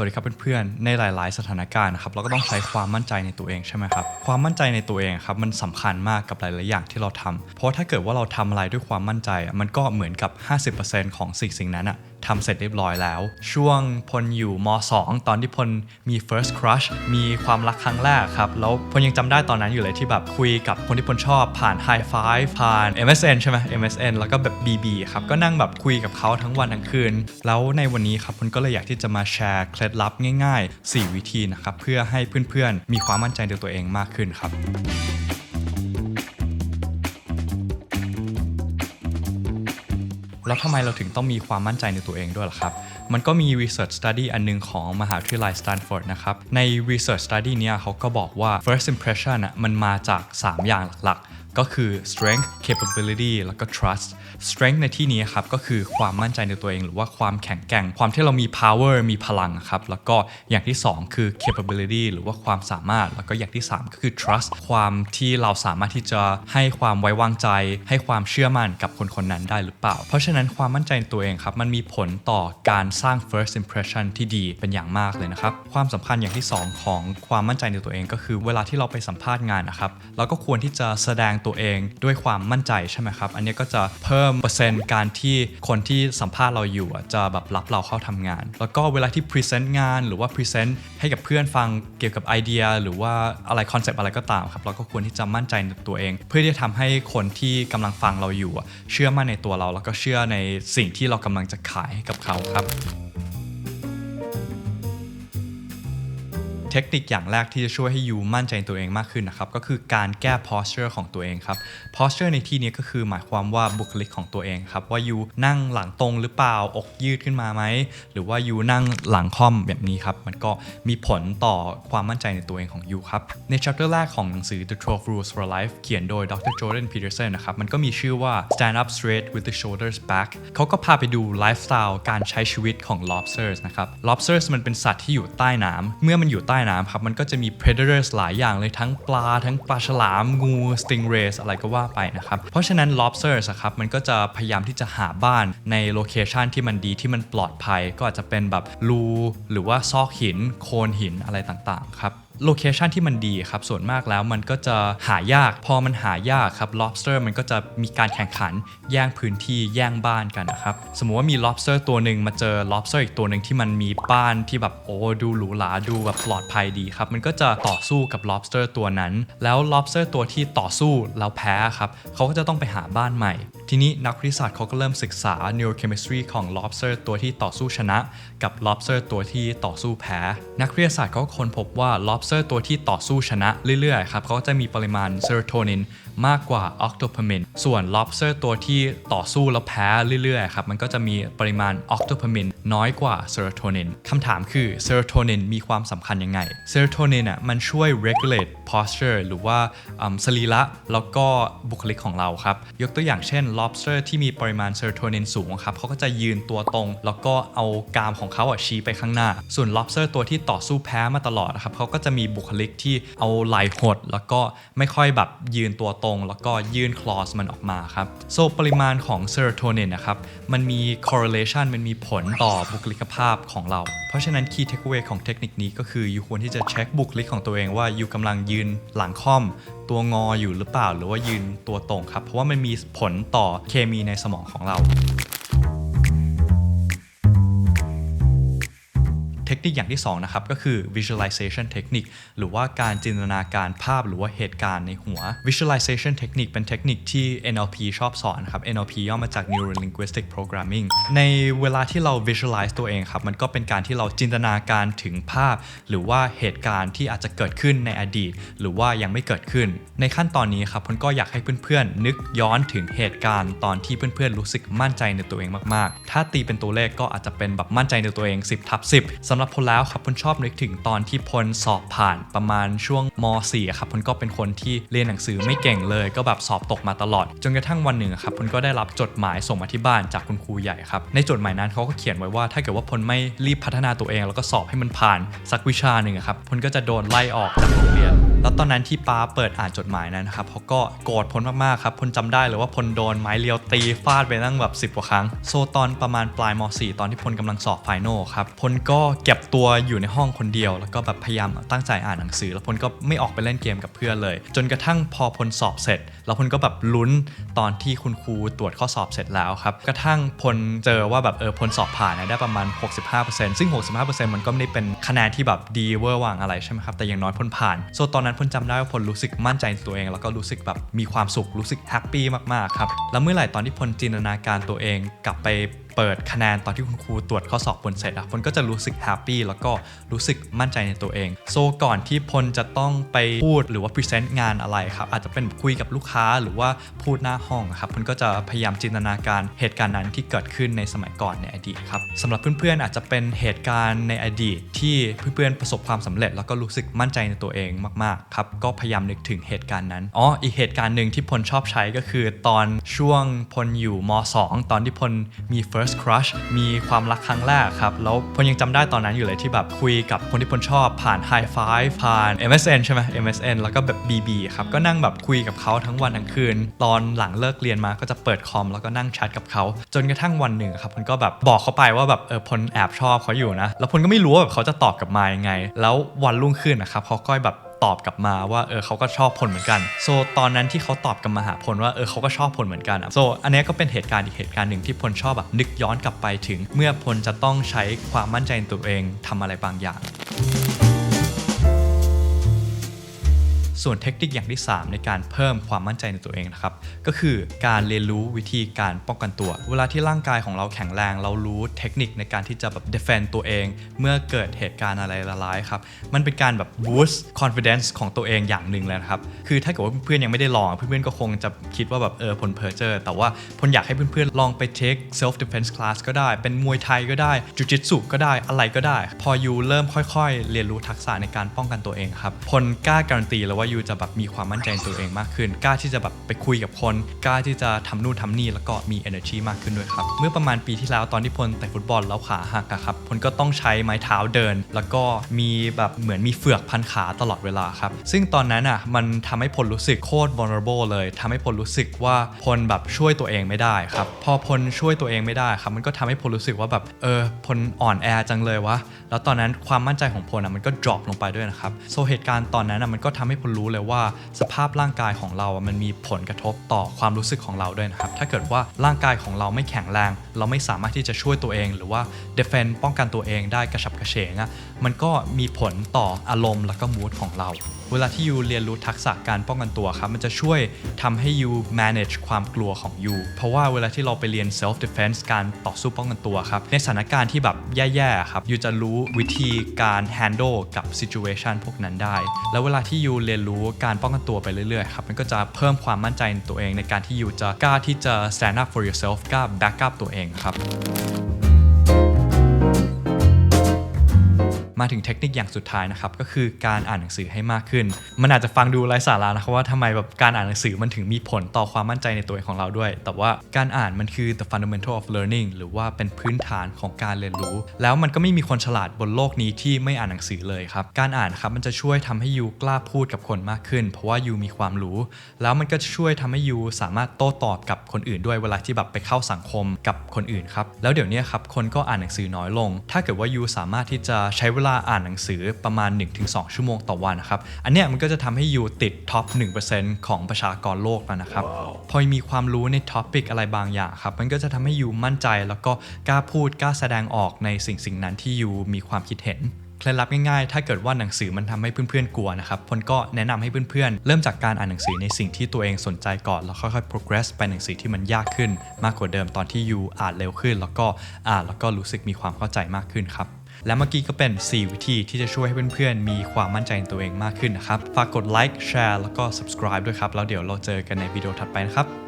วัสดีครับเพื่อนๆ ในหลายๆ สถานการณ์ครับเราก็ต้องใช้ความมั่นใจในตัวเองใช่ไหมครับ ความมั่นใจในตัวเองครับมันสำคัญมากกับหลายๆอย่างที่เราทำเพราะถ้าเกิดว่าเราทำอะไรด้วยความมั่นใจ มันก็เหมือนกับ 50%ของสิ่งสิ่งนั้นอะ ทำเสร็จเรียบร้อยแล้ว ช่วงพลอยู่ม 2 ตอนที่พลมี first crush มีความรักครั้งแรกครับ แล้วพลยังจำได้ตอนนั้นอยู่เลยที่แบบคุยกับคนที่พลชอบผ่าน High Five ผ่าน MSN ใช่ไหม MSN แล้วก็แบบ BB ครับ ก็นั่งแบบคุยกับเขาทั้งวันทั้งคืน แล้วในวันนี้ครับพลก็เลยอยากที่จะมาแชร์เคล็ดลับง่าย ๆ 4 วิธีนะครับเพื่อให้เพื่อนๆ มีความมั่นใจในตัวเองมากขึ้นครับ แล้วทำไมเราถึงต้องมีความมั่นใจในตัวเองด้วยล่ะครับ มันก็มี research study อันหนึงของมหาวิทยาลัย Stanford นะครับ ใน research study เนี้ยเขาก็บอกว่า first impression อะมันมาจาก 3 อย่างหลักๆ ก็คือ strength capability แล้วก็ trust strength ในที่นี้ครับก็คือความมั่นใจในตัวเอง หรือว่าความแข็งแกร่ง ความที่เรามี power มีพลังครับ แล้วก็อย่างที่ 2 คือ capability หรือว่าความสามารถ แล้วก็อย่างที่ 3 ก็คือ trust ความที่เราสามารถที่จะให้ความไว้วางใจ ให้ความเชื่อมั่นกับคนคนนั้นได้หรือเปล่า เพราะฉะนั้นความมั่นใจในตัวเองครับ มันมีผลต่อการสร้าง first impression ที่ดีเป็นอย่างมากเลยนะครับ ความสำคัญอย่างที่ 2 ของความมั่นใจในตัวเอง ก็คือเวลาที่เราไปสัมภาษณ์งานนะครับเราก็ควรที่จะแสดงตัวเองด้วยความมั่นใจใช่ไหมครับ อันนี้ก็จะเพิ่มเปอร์เซ็นต์การที่คนที่สัมภาษณ์เราอยู่จะแบบรับเราเข้าทำงาน แล้วก็เวลาที่พรีเซนต์งานหรือว่าพรีเซนต์ให้กับเพื่อนฟังเกี่ยวกับไอเดีย หรือว่าอะไรคอนเซปต์อะไรก็ตามครับเราก็ควรที่จะมั่นใจในตัวเอง เพื่อที่จะทำให้คนที่กำลังฟังเราอยู่ เชื่อมั่นในตัวเราแล้วก็เชื่อในสิ่งที่เรากำลังจะขายให้กับเขาครับ เทคนิคอย่างแรกที่จะช่วยให้ยูมั่นใจในตัวเองมากขึ้นนะครับ ก็คือการแก้ posture ของตัวเองครับ posture ในที่นี้ก็คือหมายความว่าบุคลิกของตัวเองครับ ว่ายูนั่งหลังตรงหรือเปล่าอกยืดขึ้นมาไหม หรือว่ายูนั่งหลังค่อมแบบนี้ครับ มันก็มีผลต่อความมั่นใจในตัวเองของยูครับ ใน chapter แรกของหนังสือ The 12 Rules for Life เขียนโดย Dr. Jordan Peterson นะครับ มันก็มีชื่อว่า stand up straight with the shoulders back เขาก็พาไปดูไลฟ์สไตล์การใช้ชีวิตของ lobsters นะครับ lobsters มันเป็นสัตว์ที่อยู่ใต้น้ำเมื่อมันอยู่ใต้น้ำครับ มันก็จะมี predators หลายอย่างเลยทั้งปลา ทั้งปลาฉลาม งู stingrays อะไรก็ว่าไปนะครับ เพราะฉะนั้น lobsters ครับ มันก็จะพยายามที่จะหาบ้านในโลเคชันที่มันดีที่มันปลอดภัย ก็อาจจะเป็นแบบรูหรือว่าซอกหิน โคนหินอะไรต่างๆ ครับ โลเคชันที่มันดีครับส่วนมากแล้วมันก็จะหายาก พอมันหายากครับ lobster มันก็จะมีการแข่งขันแย่งพื้นที่แย่งบ้านกันนะครับสมมุติว่ามี lobster ตัวหนึ่งมาเจอ lobster อีกตัวหนึ่งที่มันมีบ้านที่แบบโอ้ดูหรูหราดูแบบปลอดภัยดีครับมันก็จะต่อสู้กับ lobster ตัวนั้น แล้ว lobster ตัวที่ต่อสู้แล้วแพ้ครับเขาก็จะต้องไปหาบ้านใหม่ ทีนี้นักวิทยาศาสตร์เขาก็เริ่มศึกษา neurochemistry ของ lobster ตัวที่ต่อสู้ชนะ กับ lobster ตัวที่ต่อสู้แพ้ นักวิทยาศาสตร์เขาค้นพบว่า lobster ซอร์ตัวที่ต่อสู้ชนะเรื่อยๆครับเขาก็จะมีปริมาณเซโรโทนิน มากกว่าออกโตพามินส่วน lobster ตัวที่ต่อสู้แล้วแพ้เรื่อยๆครับมันก็จะมีปริมาณออกโตพามินน้อยกว่าเซโรโทนินคำถามคือเซโรโทนินมีความสำคัญยังไงเซโรโทนินอะมันช่วย regulate posture หรือว่าอืมสรีระแล้วก็บุคลิกของเราครับ ยกตัวอย่างเช่น lobster ที่มีปริมาณเซโรโทนินสูงครับเขาก็จะยืนตัวตรง แล้วก็เอากรามของเขาอะชี้ไปข้างหน้า ส่วน lobster ตัวที่ต่อสู้แพ้มาตลอดนะครับเขาก็จะมีบุคลิกที่เอาไหล่หด แล้วก็ไม่ค่อยแบบยืนตัวตรงแล้วก็ยื่นคลอสมันออกมาครับโซปริมาณของเซโรโทนินนะครับมันมี correlation มันมีผลต่อบุคลิกภาพของเรา เพราะฉะนั้น key takeaway ของเทคนิคนี้ก็คืออยู่ควรที่จะเช็คบุคลิกของตัวเองว่าอยู่กำลังยืนหลังค่อม ตัวงออยู่หรือเปล่า หรือว่ายืนตัวตรงครับ เพราะว่ามันมีผลต่อเคมีในสมองของเรา เทคนิคอย่างที่2นะครับก็คือ visualization technique หรือว่าการจินตนาการภาพหรือว่าเหตุการณ์ในหัว visualization technique เป็นเทคนิคที่ NLP ชอบสอนครับ NLP ย่อมาจาก Neuro Linguistic Programming ในเวลาที่เรา visualize ตัวเองครับมันก็เป็นการที่เราจินตนาการถึงภาพ หรือว่าเหตุการณ์ที่อาจจะเกิดขึ้นในอดีต หรือว่ายังไม่เกิดขึ้น ในขั้นตอนนี้ครับผมก็อยากให้เพื่อนๆ นึกย้อนถึงเหตุการณ์ตอนที่เพื่อนๆ รู้สึกมั่นใจในตัวเองมากๆ ถ้าตีเป็นตัวเลขก็อาจจะเป็นแบบมั่นใจในตัวเอง 10ทับ10สำหรับพลแล้วครับพลชอบนึกถึงตอนที่พลสอบผ่านประมาณช่วงม .4 ครับพลก็เป็นคนที่เรียนหนังสือไม่เก่งเลย ก็แบบสอบตกมาตลอด จนกระทั่งวันหนึ่งครับพลก็ได้รับจดหมายส่งมาที่บ้านจากคุณครูใหญ่ครับในจดหมายนั้นเขาก็เขียนไว้ว่าถ้าเกิดว่าพลไม่รีบพัฒนาตัวเอง แล้วก็สอบให้มันผ่านสักวิชาหนึ่งครับพลก็จะโดนไล่ออกจากโรงเรียน แล้วตอนนั้นที่ป้าเปิดอ่านจดหมายนั้นนะครับเขาก็โกรธพลมากๆครับพลจำได้เลยว่าพลโดนไม้เลียวตีฟาดไปตั้งแบบ 10 กว่าครั้ง โซตอนประมาณปลายม .4 ตอนที่พลกำลังสอบไฟโนครับพลก็เก็บตัวอยู่ในห้องคนเดียว แล้วก็แบบพยายามตั้งใจอ่านหนังสือ แล้วพลก็ไม่ออกไปเล่นเกมกับเพื่อนเลย จนกระทั่งพอพลสอบเสร็จ แล้วพลก็แบบลุ้นตอนที่คุณครูตรวจข้อสอบเสร็จแล้วครับกระทั่งพลเจอว่าแบบเออพลสอบผ่านนะได้ประมาณ 65%ซึ่ง 65%มันก็ไม่ได้เป็นคะแนนที่แบบดีเวอร์วังอะไรใช่ไหมครับแต่อย่างน้อยพลผ่านโซตอนนั้นพลจำได้ว่าพลรู้สึกมั่นใจในตัวเอง แล้วก็รู้สึกแบบมีความสุขรู้สึกแฮปปี้มากๆครับแล้วเมื่อไหร่ตอนที่พลจินตนาการตัวเองกลับไป เปิดคะแนนตอนที่คุณครูตรวจข้อสอบพลเสร็จอะพลก็จะรู้สึกแฮปปี้แล้วก็รู้สึกมั่นใจในตัวเอง โซก่อนที่พลจะต้องไปพูดหรือว่าพรีเซนต์งานอะไรครับอาจจะเป็นคุยกับลูกค้าหรือว่าพูดหน้าห้องครับพลก็จะพยายามจินตนาการเหตุการณ์นั้นที่เกิดขึ้นในสมัยก่อนในอดีตครับสำหรับเพื่อนๆอาจจะเป็นเหตุการณ์ในอดีตที่เพื่อนๆประสบความสำเร็จ แล้วก็รู้สึกมั่นใจในตัวเองมากๆครับก็พยายามนึกถึงเหตุการณ์นั้นอ๋ออีกเหตุการณ์หนึ่งที่พลชอบใช้ก็คือ ตอนช่วงพลอยู่ม 2 ตอนที่พลมี first crush มีความรักครั้งแรกครับ แล้วพลยังจำได้ตอนนั้นอยู่เลยที่แบบคุยกับคนที่พลชอบผ่าน High Five ผ่าน MSN ใช่ไหม MSN แล้วก็แบบ BB ครับ ก็นั่งแบบคุยกับเขาทั้งวันทั้งคืน ตอนหลังเลิกเรียนมาก็จะเปิดคอมแล้วก็นั่งแชทกับเขา จนกระทั่งวันหนึ่งครับพลก็แบบบอกเขาไปว่าแบบเออพลแอบชอบเขาอยู่นะ แล้วพลก็ไม่รู้ว่าแบบเขาจะตอบกลับมายังไง แล้ววันรุ่งขึ้นนะครับเขาก็แบบ ตอบกลับมาว่าเออเขาก็ชอบพลเหมือนกัน โซตอนนั้นที่เขาตอบกลับมาหาพลว่าเออเขาก็ชอบพลเหมือนกันอะโซอันเนี้ยก็เป็นเหตุการณ์อีกเหตุการณ์หนึ่งที่พลชอบแบบนึกย้อนกลับไปถึง เมื่อพลจะต้องใช้ความมั่นใจในตัวเองทำอะไรบางอย่าง ส่วนเทคนิคอย่างที่ 3 ในการเพิ่มความมั่นใจในตัวเองนะครับ ก็คือการเรียนรู้วิธีการป้องกันตัว เวลาที่ร่างกายของเราแข็งแรง เรารู้เทคนิคในการที่จะแบบ defend ตัวเอง เมื่อเกิดเหตุการณ์อะไรร้ายครับ มันเป็นการแบบ boost confidence ของตัวเองอย่างหนึ่งเลยนะครับ คือถ้าเกิดว่าเพื่อนๆยังไม่ได้ลอง เพื่อนๆก็คงจะคิดว่าแบบเออพลเพอเจอร์แต่ว่าพลอยากให้เพื่อนๆลองไป take self defense class ก็ได้ เป็นมวยไทยก็ได้จูจิตสุก็ได้อะไรก็ได้ พอยูเริ่มค่อย ๆ เรียนรู้ทักษะในการป้องกันตัวเองครับพลกล้าการันตีแล้วว่ายูจะแบบมีความมั่นใจในตัวเองมากขึ้น กล้าที่จะแบบไปคุยกับคน กล้าที่จะทำนู่นทำนี่แล้วก็มี energy มากขึ้นด้วยครับ เมื่อประมาณปีที่แล้วตอนที่พลแต่ฟุตบอลแล้วขาหักครับพลก็ต้องใช้ไม้เท้าเดิน แล้วก็มีแบบเหมือนมีเฟือกพันขาตลอดเวลาครับ ซึ่งตอนนั้นอะมันทำให้พลรู้สึกโคตร vulnerable เลยทำให้พลรู้สึกว่าพลแบบช่วยตัวเองไม่ได้ครับ พอพลช่วยตัวเองไม่ได้ครับ มันก็ทำให้พลรู้สึกว่าแบบเออพลอ่อนแอจังเลยวะ แล้วตอนนั้นความมั่นใจของพลอะมันก็ drop ลงไปด้วยนะครับโซเหตุการณ์ตอนนั้นอะมันก็ทำให้พลรู้เลยว่าสภาพร่างกายของเราอะมันมีผลกระทบต่อความรู้สึกของเราด้วยนะครับ ถ้าเกิดว่าร่างกายของเราไม่แข็งแรง เราไม่สามารถที่จะช่วยตัวเอง หรือว่า defend ป้องกันตัวเองได้กระฉับกระเฉงอะมันก็มีผลต่ออารมณ์แล้วก็มูดของเรา เวลาที่ยูเรียนรู้ทักษะการป้องกันตัวครับมันจะช่วยทำให้ยู manage ความกลัวของยูเพราะว่าเวลาที่เราไปเรียน self defense การต่อสู้ป้องกันตัวครับในสถานการณ์ที่แบบแย่ๆครับยูจะรู้วิธีการ handle กับ situation พวกนั้นได้ แล้วเวลาที่ยูเรียนรู้การป้องกันตัวไปเรื่อยๆครับมันก็จะเพิ่มความมั่นใจในตัวเองในการที่ยูจะกล้าที่จะ stand up for yourself กล้า back up ตัวเองครับ มาถึงเทคนิคอย่างสุดท้ายนะครับก็คือการอ่านหนังสือให้มากขึ้น มันอาจจะฟังดูไร้สาระนะครับว่าทำไมแบบการอ่านหนังสือมันถึงมีผลต่อความมั่นใจในตัวเองของเราด้วย แต่ว่าการอ่านมันคือ the fundamental of learning หรือว่าเป็นพื้นฐานของการเรียนรู้ แล้วมันก็ไม่มีคนฉลาดบนโลกนี้ที่ไม่อ่านหนังสือเลยครับการอ่านครับมันจะช่วยทำให้ยูกล้าพูดกับคนมากขึ้น เพราะว่ายูมีความรู้ แล้วมันก็จะช่วยทำให้ยูสามารถโต้ตอบกับคนอื่นด้วยเวลาที่แบบไปเข้าสังคมกับคนอื่นครับแล้วเดี๋ยวนี้ครับคนก็อ่านหนังสือน้อยลง ถ้าเกิดว่ายูสามารถที่จะใช้เวลาอ่านหนังสือประมาณ 1-2 ชั่วโมงต่อวันนะครับ อันเนี้ยมันก็จะทำให้ยูติดท็อป 1%ของประชากรโลกแล้วนะครับพอมีความรู้ในท็อปิกอะไรบางอย่างครับ มันก็จะทำให้ยูมั่นใจแล้วก็กล้าพูดกล้าแสดงออกในสิ่งสิ่งนั้นที่ยูมีความคิดเห็นเคล็ดลับง่ายๆ ถ้าเกิดว่าหนังสือมันทำให้เพื่อนๆ กลัวนะครับ พลก็แนะนำให้เพื่อนๆ เริ่มจากการอ่านหนังสือในสิ่งที่ตัวเองสนใจก่อน แล้วค่อยๆ progress ไปหนังสือที่มันยากขึ้น มากกว่าเดิมตอนที่ยูอ่านเร็วขึ้น แล้วก็อ่านแล้วก็รู้สึกมีความเข้าใจมากขึ้นครับ และเมื่อกี้ก็เป็น 4 วิธีที่จะช่วยให้เพื่อนๆ มีความมั่นใจในตัวเองมากขึ้นนะครับ ฝากกดไลค์ แชร์ แล้วก็ subscribe ด้วยครับ แล้วเดี๋ยวเราเจอกันในวิดีโอถัดไปนะครับ